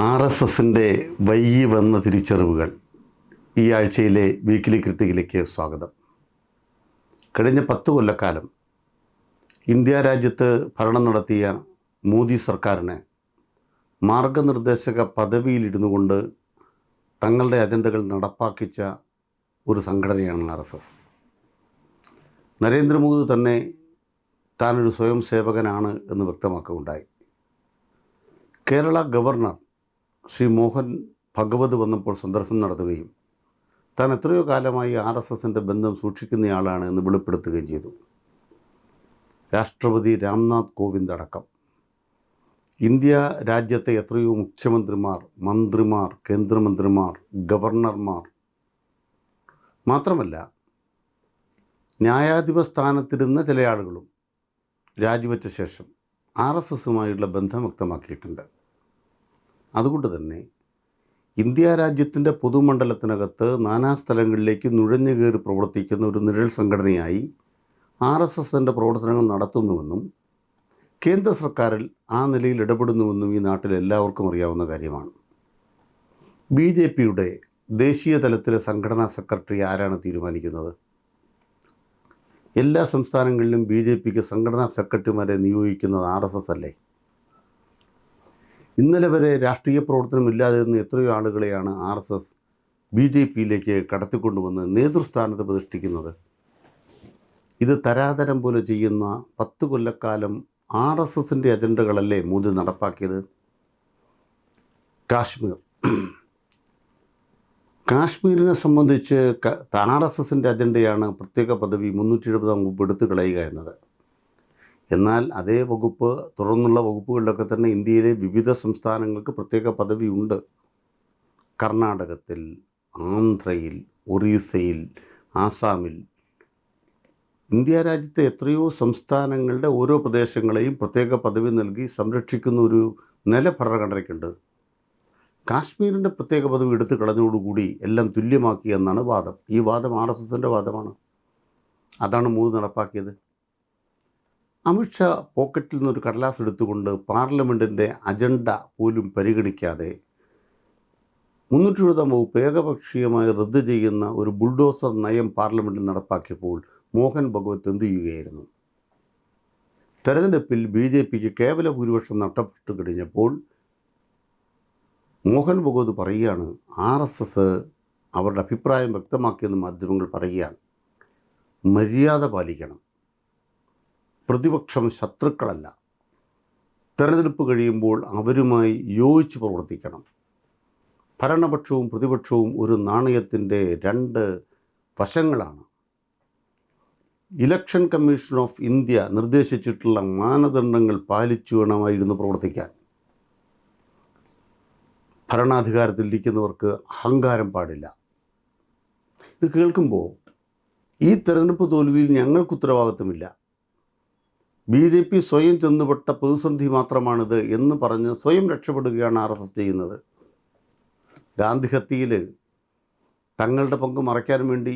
R S എസിന്റെ വൈകി വന്ന തിരിച്ചറിവുകൾ ഈ ആഴ്ചയിലെ വീക്കിലി ക്രിട്ടിക്കിലേക്ക് സ്വാഗതം. കഴിഞ്ഞ പത്ത് കൊല്ലക്കാലം ഇന്ത്യ രാജ്യത്ത് ഭരണം നടത്തിയ മോദി സർക്കാരിനെ മാർഗനിർദ്ദേശക പദവിയിലിരുന്നു കൊണ്ട് തങ്ങളുടെ അജണ്ടകൾ നടപ്പാക്കിച്ച ഒരു സംഘടനയാണ് ആർ എസ് എസ്. നരേന്ദ്രമോദി തന്നെ താനൊരു സ്വയം സേവകനാണ് എന്ന് വ്യക്തമാക്കുകയുണ്ടായി. കേരള ഗവർണർ ശ്രീ മോഹൻ ഭഗവത് വന്നപ്പോൾ സന്ദർശനം നടത്തുകയും താൻ എത്രയോ കാലമായി ആർ എസ് എസിന്റെ ബന്ധം സൂക്ഷിക്കുന്നയാളാണ് എന്ന് വെളിപ്പെടുത്തുകയും ചെയ്തു. രാഷ്ട്രപതി രാംനാഥ് കോവിന്ദ് അടക്കം. ഇന്ത്യ രാജ്യത്തെ എത്രയോ മുഖ്യമന്ത്രിമാർ മന്ത്രിമാർ കേന്ദ്രമന്ത്രിമാർ ഗവർണർമാർ മാത്രമല്ല ന്യായാധിപ സ്ഥാനത്തിരുന്ന ചില ആളുകളും രാജിവെച്ച ശേഷം ആർ എസ് എസുമായുള്ള ബന്ധം വ്യക്തമാക്കിയിട്ടുണ്ട്. അതുകൊണ്ട് തന്നെ ഇന്ത്യ രാജ്യത്തിന്റെ പൊതുമണ്ഡലത്തിനകത്ത് നാനാ സ്ഥലങ്ങളിലേക്ക് നുഴഞ്ഞു കയറി പ്രവർത്തിക്കുന്ന ഒരു നിഴൽ സംഘടനയായി ആർ എസ് എസിന്റെ പ്രവർത്തനങ്ങൾ നടത്തുന്നുവെന്നും കേന്ദ്ര സർക്കാരിൽ ആ നിലയിൽ ഇടപെടുന്നുവെന്നും ഈ നാട്ടിൽ എല്ലാവർക്കും അറിയാവുന്ന കാര്യമാണ്. ബി ജെ പിയുടെ ദേശീയ തലത്തിലെ സംഘടനാ സെക്രട്ടറി ആരാണ് തീരുമാനിക്കുന്നത്? എല്ലാ സംസ്ഥാനങ്ങളിലും ബി ജെ പിക്ക് സംഘടനാ സെക്രട്ടറിമാരെ നിയോഗിക്കുന്നത് ആർ എസ് എസ് അല്ലേ? ഇന്നലെ വരെ രാഷ്ട്രീയ പ്രവർത്തനമില്ലാതെ നിന്ന് എത്രയോ ആളുകളെയാണ് R S S B J പിയിലേക്ക് കടത്തിക്കൊണ്ടുവന്ന് നേതൃസ്ഥാനത്ത് പ്രതിഷ്ഠിക്കുന്നത്. ഇത് തരാതരം പോലെ ചെയ്യുന്ന പത്ത് കൊല്ലക്കാലം ആർ എസ് എസിന്റെ അജണ്ടകളല്ലേ മോദി നടപ്പാക്കിയത്? കാശ്മീർ. കാശ്മീരിനെ സംബന്ധിച്ച് ആർ എസ് എസിന്റെ അജണ്ടയാണ് പ്രത്യേക പദവി മുന്നൂറ്റി എഴുപതാം വകുപ്പ് എടുത്തു കളയുക എന്നത്. എന്നാൽ അതേ വകുപ്പ് തുടർന്നുള്ള വകുപ്പുകളിലൊക്കെ തന്നെ ഇന്ത്യയിലെ വിവിധ സംസ്ഥാനങ്ങൾക്ക് പ്രത്യേക പദവി ഉണ്ട്. കർണാടകത്തിൽ ആന്ധ്രയിൽ ഒറീസയിൽ ആസാമിൽ. ഇന്ത്യ രാജ്യത്തെ എത്രയോ സംസ്ഥാനങ്ങളുടെ ഓരോ പ്രദേശങ്ങളെയും പ്രത്യേക പദവി നൽകി സംരക്ഷിക്കുന്ന ഒരു നില ഭരണഘടനയ്ക്കുണ്ട്. കാശ്മീരിന്റെ പ്രത്യേക പദവി എടുത്തു കളഞ്ഞതോടുകൂടി എല്ലാം തുല്യമാക്കി എന്നാണ് വാദം. ഈ വാദം ആർ എസ് എസിന്റെ വാദമാണ്. അതാണ് മൂന്ന് നടപ്പാക്കിയത്. അമിത്ഷാ പോക്കറ്റിൽ നിന്നൊരു കടലാസ് എടുത്തുകൊണ്ട് പാർലമെന്റിന്റെ അജണ്ട പോലും പരിഗണിക്കാതെ മുന്നൂറ്റി എഴുപതാം വകുപ്പ് ഏകപക്ഷീയമായി റദ്ദ് ചെയ്യുന്ന ഒരു ബുൾഡോസർ നയം പാർലമെന്റിൽ നടപ്പാക്കിയപ്പോൾ മോഹൻ ഭഗവത് എന്തു ചെയ്യുകയായിരുന്നു? തെരഞ്ഞെടുപ്പിൽ ബി ജെ പിക്ക് കേവല ഭൂരിപക്ഷം നഷ്ടപ്പെട്ടു കഴിഞ്ഞപ്പോൾ മോഹൻ ഭഗവത് പറയുകയാണ് ആർ എസ് എസ് അവരുടെ അഭിപ്രായം വ്യക്തമാക്കിയെന്ന് മാധ്യമങ്ങൾ പറയുകയാണ്. മര്യാദ പാലിക്കണം. പ്രതിപക്ഷം ശത്രുക്കളല്ല. തെരഞ്ഞെടുപ്പ് കഴിയുമ്പോൾ അവരുമായി യോജിച്ച് പ്രവർത്തിക്കണം. ഭരണപക്ഷവും പ്രതിപക്ഷവും ഒരു നാണയത്തിന്റെ രണ്ട് വശങ്ങളാണ്. ഇലക്ഷൻ കമ്മീഷൻ ഓഫ് ഇന്ത്യ നിർദ്ദേശിച്ചിട്ടുള്ള മാനദണ്ഡങ്ങൾ പാലിച്ചു വേണമായിരുന്നു പ്രവർത്തിക്കാൻ. ഭരണാധികാരത്തിലിരിക്കുന്നവർക്ക് അഹങ്കാരം പാടില്ല. ഇത് കേൾക്കുമ്പോൾ ഈ തെരഞ്ഞെടുപ്പ് തോൽവിയിൽ ഞങ്ങൾക്ക് ഉത്തരവാദിത്തമില്ല ബി ജെ പി സ്വയം ചെന്നുപെട്ട പ്രതിസന്ധി മാത്രമാണിത് എന്ന് പറഞ്ഞ് സ്വയം രക്ഷപ്പെടുകയാണ് ആർ എസ് എസ് ചെയ്യുന്നത്. ഗാന്ധി ഹത്യയിൽ തങ്ങളുടെ പങ്ക് മറയ്ക്കാൻ വേണ്ടി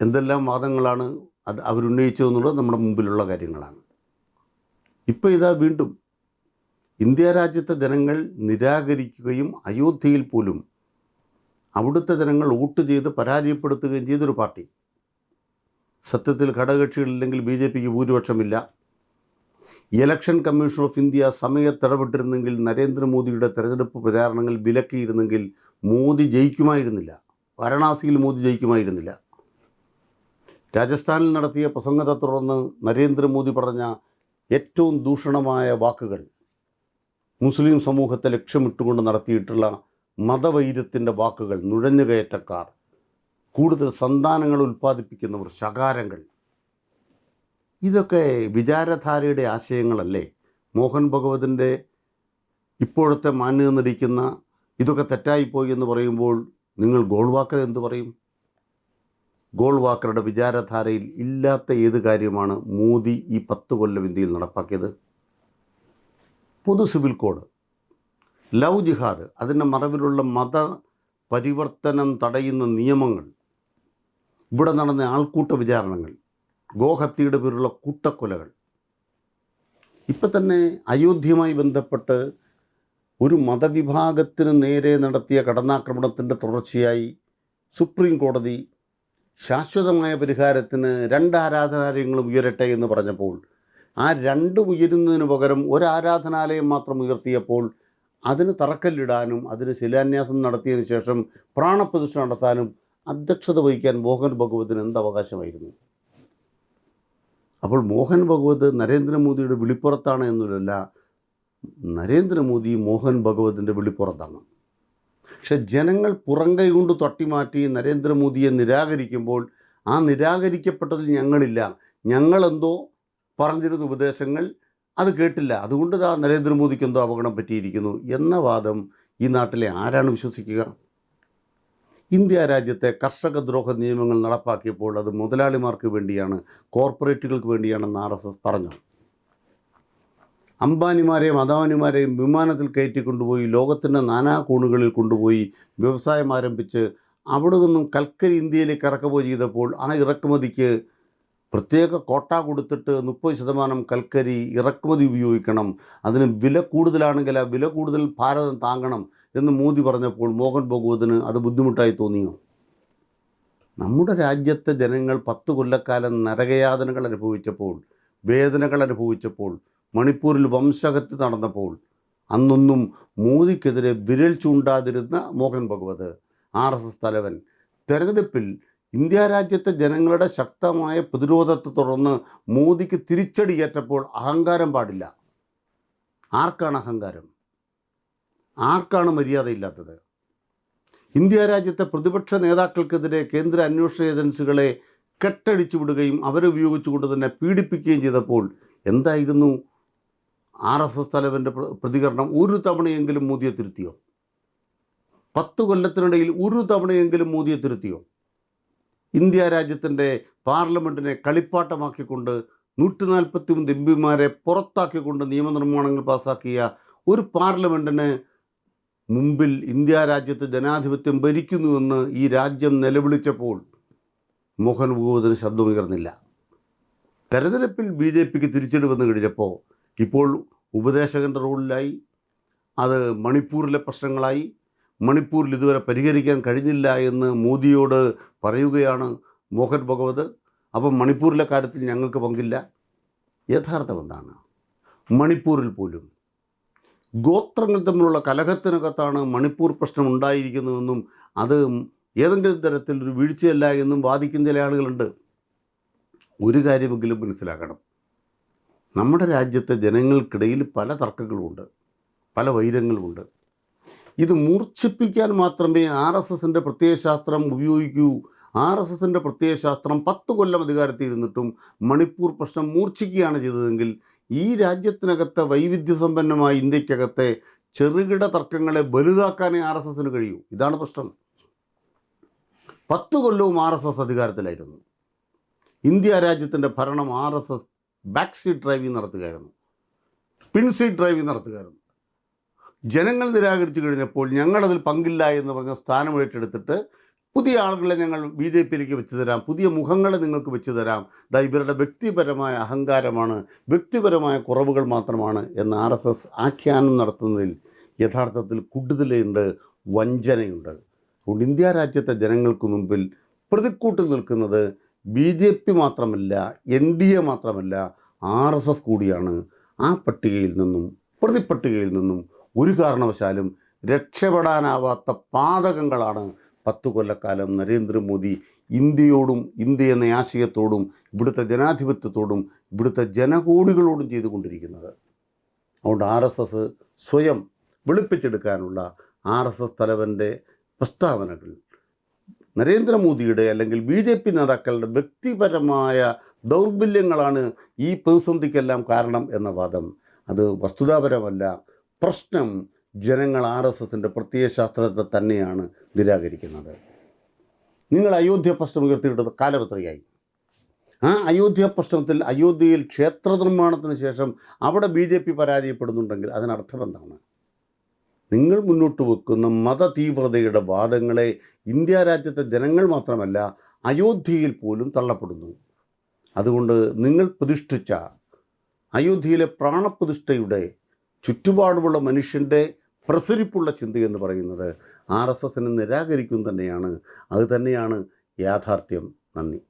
എന്തെല്ലാം വാദങ്ങളാണ് അത് അവരുന്നയിച്ചതെന്നുള്ളത് നമ്മുടെ മുമ്പിലുള്ള കാര്യങ്ങളാണ്. ഇപ്പോൾ ഇതാ വീണ്ടും ഇന്ത്യ രാജ്യത്തെ ജനങ്ങൾ നിരാകരിക്കുകയും അയോധ്യയിൽ പോലും അവിടുത്തെ ജനങ്ങൾ വോട്ട് ചെയ്ത് പരാജയപ്പെടുത്തുകയും ചെയ്തൊരു പാർട്ടി. സത്യത്തിൽ ഘടകകക്ഷികളില്ലെങ്കിൽ ബി ജെ പിക്ക് ഭൂരിപക്ഷമില്ല. ഇലക്ഷൻ കമ്മീഷൻ ഓഫ് ഇന്ത്യ സമയത്തിടപെട്ടിരുന്നെങ്കിൽ നരേന്ദ്രമോദിയുടെ തെരഞ്ഞെടുപ്പ് പ്രചാരണങ്ങൾ വിലക്കിയിരുന്നെങ്കിൽ മോദി ജയിക്കുമായിരുന്നില്ല. വാരണാസിയിൽ മോദി ജയിക്കുമായിരുന്നില്ല. രാജസ്ഥാനിൽ നടത്തിയ പ്രസംഗത്തെ തുടർന്ന് നരേന്ദ്രമോദി പറഞ്ഞ ഏറ്റവും ദൂഷണമായ വാക്കുകൾ മുസ്ലിം സമൂഹത്തെ ലക്ഷ്യമിട്ടുകൊണ്ട് നടത്തിയിട്ടുള്ള മതവൈര്യത്തിന്റെ വാക്കുകൾ നുഴഞ്ഞുകയറ്റക്കാർ കൂടുതൽ സന്താനങ്ങൾ ഉൽപ്പാദിപ്പിക്കുന്നവർ ശകാരങ്ങൾ. ഇതൊക്കെ വിചാരധാരയുടെ ആശയങ്ങളല്ലേ? മോഹൻ ഭഗവതിന്റെ ഇപ്പോഴത്തെ മാന്യത നടിക്കുന്ന ഇതൊക്കെ തെറ്റായിപ്പോയി എന്ന് പറയുമ്പോൾ നിങ്ങൾ ഗോൾവാക്കർ എന്ത് പറയും? ഗോൾവാക്കറുടെ വിചാരധാരയിൽ ഇല്ലാത്ത ഏത് കാര്യമാണ് മോദി ഈ പത്ത് കൊല്ലം ഇന്ത്യയിൽ നടപ്പാക്കിയത്? പൊതു സിവിൽ കോഡ് ലവ് ജിഹാദ് അതിന്റെ മറവിലുള്ള മത പരിവർത്തനം തടയുന്ന നിയമങ്ങൾ ഇവിടെ നടന്ന ആൾക്കൂട്ട വിചാരണങ്ങൾ ഗോഹത്യയുടെ പേരുള്ള കൂട്ടക്കൊലകൾ. ഇപ്പം തന്നെ അയോധ്യയുമായി ബന്ധപ്പെട്ട് ഒരു മതവിഭാഗത്തിന് നേരെ നടത്തിയ കടന്നാക്രമണത്തിന്റെ തുടർച്ചയായി സുപ്രീം കോടതി ശാശ്വതമായ പരിഹാരത്തിന് രണ്ട് ആരാധനാലയങ്ങളും ഉയരട്ടെ എന്ന് പറഞ്ഞപ്പോൾ ആ രണ്ട് ഉയരുന്നതിന് പകരം ഒരു ആരാധനാലയം മാത്രം ഉയർത്തിയപ്പോൾ അതിന് തറക്കല്ലിടാനും അതിന് ശിലാന്യാസം നടത്തിയതിന് ശേഷം പ്രാണപ്രതിഷ്ഠ നടത്താനും അധ്യക്ഷത വഹിക്കാൻ മോഹൻ ഭഗവതിന് എന്ത് അവകാശമായിരുന്നു? അപ്പോൾ മോഹൻ ഭഗവത് നരേന്ദ്രമോദിയുടെ വിളിപ്പുറത്താണ് എന്നല്ല നരേന്ദ്രമോദി മോഹൻ ഭഗവതിന്റെ വിളിപ്പുറത്താണ്. പക്ഷെ ജനങ്ങൾ പുറംകൈ കൊണ്ട് തട്ടിമാറ്റി നരേന്ദ്രമോദിയെ നിരാകരിക്കുമ്പോൾ ആ നിരാകരിക്കപ്പെട്ടതിൽ ഞങ്ങളില്ല. ഞങ്ങളെന്തോ പറഞ്ഞിരുന്ന ഉപദേശങ്ങൾ അത് കേട്ടില്ല. അതുകൊണ്ട് ആ നരേന്ദ്രമോദിക്ക് എന്തോ അപകടം പറ്റിയിരിക്കുന്നു എന്ന വാദം ഈ നാട്ടിലെ ആരാണ് വിശ്വസിക്കുക? ഇന്ത്യ രാജ്യത്തെ കർഷക ദ്രോഹ നിയമങ്ങൾ നടപ്പാക്കിയപ്പോൾ അത് മുതലാളിമാർക്ക് വേണ്ടിയാണ് കോർപ്പറേറ്റുകൾക്ക് വേണ്ടിയാണെന്ന് ആർ എസ് എസ് പറഞ്ഞു. അംബാനിമാരെയും അദാനിമാരെയും വിമാനത്തിൽ കയറ്റി കൊണ്ടുപോയി ലോകത്തിന്റെ നാനാ കോണുകളിൽ കൊണ്ടുപോയി വ്യവസായം ആരംഭിച്ച് അവിടെ നിന്നും കൽക്കരി ഇന്ത്യയിലേക്ക് ഇറക്കുമതി ചെയ്തപ്പോൾ ആ ഇറക്കുമതിക്ക് പ്രത്യേക കോട്ട കൊടുത്തിട്ട് മുപ്പത് ശതമാനം കൽക്കരി ഇറക്കുമതി ഉപയോഗിക്കണം. അതിന് വില കൂടുതലാണെങ്കിൽ ആ വില കൂടുതൽ ഭാരതം താങ്ങണം. എന്ന് മോദി പറഞ്ഞപ്പോൾ മോഹൻ ഭഗവതിന് അത് ബുദ്ധിമുട്ടായി തോന്നിയോ? നമ്മുടെ രാജ്യത്തെ ജനങ്ങൾ പത്ത് കൊല്ലക്കാലം നരകയാതനകൾ അനുഭവിച്ചപ്പോൾ വേദനകൾ അനുഭവിച്ചപ്പോൾ മണിപ്പൂരിൽ വംശഹത്യ നടന്നപ്പോൾ അന്നൊന്നും മോദിക്കെതിരെ വിരൽ ചൂണ്ടാതിരുന്ന Mohan Bhagwat R S S തലവൻ. തെരഞ്ഞെടുപ്പിൽ ഇന്ത്യ രാജ്യത്തെ ജനങ്ങളുടെ ശക്തമായ പ്രതിരോധത്തെ തുടർന്ന് മോദിക്ക് തിരിച്ചടിയേറ്റപ്പോൾ അഹങ്കാരം പാടില്ല. ആർക്കാണ് അഹങ്കാരം? ആർക്കാണ് മര്യാദയില്ലാത്തത് ഇന്ത്യ രാജ്യത്തെ പ്രതിപക്ഷ നേതാക്കൾക്കെതിരെ കേന്ദ്ര അന്വേഷണ ഏജൻസികളെ കെട്ടടിച്ചു വിടുകയും അവരെ ഉപയോഗിച്ചുകൊണ്ട് തന്നെ പീഡിപ്പിക്കുകയും ചെയ്തപ്പോൾ എന്തായിരുന്നു ആർ എസ് എസ് തലവന്റെ പ്രതികരണം? ഒരു തവണയെങ്കിലും മോദിയെ തിരുത്തിയോ? പത്ത് കൊല്ലത്തിനിടയിൽ ഒരു തവണയെങ്കിലും മോദിയെ തിരുത്തിയോ? ഇന്ത്യ രാജ്യത്തിന്റെ പാർലമെന്റിനെ കളിപ്പാട്ടമാക്കിക്കൊണ്ട് നൂറ്റി നാൽപ്പത്തി മൂന്ന് എം പിമാരെ പുറത്താക്കിക്കൊണ്ട് നിയമനിർമ്മാണങ്ങൾ പാസാക്കിയ ഒരു പാർലമെന്റിന് മുമ്പിൽ ഇന്ത്യ രാജ്യത്ത് ജനാധിപത്യം ഭരിക്കുന്നുവെന്ന് ഈ രാജ്യം നിലവിളിച്ചപ്പോൾ മോഹൻ ഭഗവതിന് ശബ്ദമുയർന്നില്ല തെരഞ്ഞെടുപ്പിൽ ബി ജെ പിക്ക് തിരിച്ചടി വന്നു കഴിഞ്ഞപ്പോൾ ഇപ്പോൾ ഉപദേശകന്റെ റോളിലായി അത് മണിപ്പൂരിലെ പ്രശ്നങ്ങളായി മണിപ്പൂരിൽ ഇതുവരെ പരിഹരിക്കാൻ കഴിഞ്ഞില്ല എന്ന് മോദിയോട് പറയുകയാണ് മോഹൻ ഭഗവത്. അപ്പം മണിപ്പൂരിലെ കാര്യത്തിൽ ഞങ്ങൾക്ക് പങ്കില്ല. യഥാർത്ഥം എന്താണ്? മണിപ്പൂരിൽ പോലും ഗോത്രങ്ങൾ തമ്മിലുള്ള കലഹത്തിനകത്താണ് മണിപ്പൂർ പ്രശ്നം ഉണ്ടായിരിക്കുന്നതെന്നും അത് ഏതെങ്കിലും തരത്തിൽ ഒരു വീഴ്ചയല്ല എന്നും വാദിക്കുന്ന ചില ആളുകളുണ്ട്. ഒരു കാര്യമെങ്കിലും മനസ്സിലാക്കണം. നമ്മുടെ രാജ്യത്തെ ജനങ്ങൾക്കിടയിൽ പല തർക്കങ്ങളുമുണ്ട്. പല വൈരങ്ങളുമുണ്ട്. ഇത് മൂർച്ഛിപ്പിക്കാൻ മാത്രമേ ആർ എസ് എസിന്റെ പ്രത്യയശാസ്ത്രം ഉപയോഗിക്കൂ. ആർ എസ് എസിന്റെ പ്രത്യയശാസ്ത്രം പത്ത് കൊല്ലം അധികാരത്തിൽ ഇരുന്നിട്ടും മണിപ്പൂർ പ്രശ്നം മൂർച്ഛിക്കുകയാണ് ചെയ്തതെങ്കിൽ ഈ രാജ്യത്തിനകത്തെ വൈവിധ്യസമ്പന്നമായ ഇന്ത്യക്കകത്തെ ചെറുകിട തർക്കങ്ങളെ വലുതാക്കാനേ ആർ എസ് എസിന് കഴിയൂ. ഇതാണ് പ്രശ്നം. പത്ത് കൊല്ലവും ആർ എസ് എസ് അധികാരത്തിലായിരുന്നു. ഇന്ത്യ രാജ്യത്തിന്റെ ഭരണം R S S back seat driving നടത്തുകയായിരുന്നു. പിൻ സീറ്റ് ഡ്രൈവിംഗ് നടത്തുകയായിരുന്നു. ജനങ്ങൾ നിരാകരിച്ചു കഴിഞ്ഞപ്പോൾ ഞങ്ങളതിൽ പങ്കില്ല എന്ന് പറഞ്ഞ സ്ഥാനം ഏറ്റെടുത്തിട്ട് പുതിയ ആളുകളെ ഞങ്ങൾ ബി ജെ പിയിലേക്ക് വെച്ച് തരാം. പുതിയ മുഖങ്ങളെ നിങ്ങൾക്ക് വെച്ച് തരാം. ദാ ഇവരുടെ വ്യക്തിപരമായ അഹങ്കാരമാണ് വ്യക്തിപരമായ കുറവുകൾ മാത്രമാണ് എന്ന് ആർ എസ് എസ് ആഖ്യാനം നടത്തുന്നതിൽ യഥാർത്ഥത്തിൽ കൂടുതലുണ്ട് വഞ്ചനയുണ്ട്. അതുകൊണ്ട് ഇന്ത്യ രാജ്യത്തെ ജനങ്ങൾക്ക് മുമ്പിൽ പ്രതിക്കൂട്ട് നിൽക്കുന്നത് ബി ജെ പി മാത്രമല്ല എൻ ഡി എ മാത്രമല്ല ആർ എസ് എസ് കൂടിയാണ്. ആ പട്ടികയിൽ നിന്നും പ്രതിപ്പട്ടികയിൽ നിന്നും ഒരു കാരണവശാലും രക്ഷപ്പെടാനാവാത്ത പാതകങ്ങളാണ് പത്തു കൊല്ലക്കാലം നരേന്ദ്രമോദി ഇന്ത്യയോടും ഇന്ത്യ എന്ന ആശയത്തോടും ഇവിടുത്തെ ജനാധിപത്യത്തോടും ഇവിടുത്തെ ജനകോടികളോടും ചെയ്തുകൊണ്ടിരിക്കുന്നത്. അതുകൊണ്ട് ആർ എസ് എസ് സ്വയം വെളുപ്പിച്ചെടുക്കാനുള്ള ആർ എസ് എസ് തലവന്റെ പ്രസ്താവനകൾ നരേന്ദ്രമോദിയുടെ അല്ലെങ്കിൽ ബി ജെ പി നേതാക്കളുടെ വ്യക്തിപരമായ ദൗർബല്യങ്ങളാണ് ഈ പ്രതിസന്ധിക്കെല്ലാം കാരണം എന്ന വാദം. അത് വസ്തുതാപരമല്ല പ്രശ്നം ജനങ്ങൾ ആർ എസ് എസിന്റെ പ്രത്യയശാസ്ത്രത്തെ തന്നെയാണ് നിരാകരിക്കുന്നത്. നിങ്ങൾ അയോധ്യ പ്രശ്നം ഉയർത്തിയിട്ടത് കാലപത്രയായി ആ അയോധ്യ പ്രശ്നത്തിൽ അയോധ്യയിൽ ക്ഷേത്ര നിർമ്മാണത്തിന് ശേഷം അവിടെ ബി ജെ പി പരാജയപ്പെടുന്നുണ്ടെങ്കിൽ അതിനർത്ഥം എന്താണ്? നിങ്ങൾ മുന്നോട്ട് വെക്കുന്ന മതതീവ്രതയുടെ വാദങ്ങളെ ഇന്ത്യ രാജ്യത്തെ ജനങ്ങൾ മാത്രമല്ല അയോധ്യയിൽ പോലും തള്ളപ്പെടുന്നു. അതുകൊണ്ട് നിങ്ങൾ പ്രതിഷ്ഠിച്ച അയോധ്യയിലെ പ്രാണപ്രതിഷ്ഠയുടെ ചുറ്റുപാടുമുള്ള മനുഷ്യന്റെ പ്രസരിപ്പുള്ള ചിന്തയെന്ന് പറയുന്നത് ആർ എസ് എസിനെ നിരാകരിക്കും തന്നെയാണ്. അത് തന്നെയാണ് യാഥാർത്ഥ്യം. നന്ദി.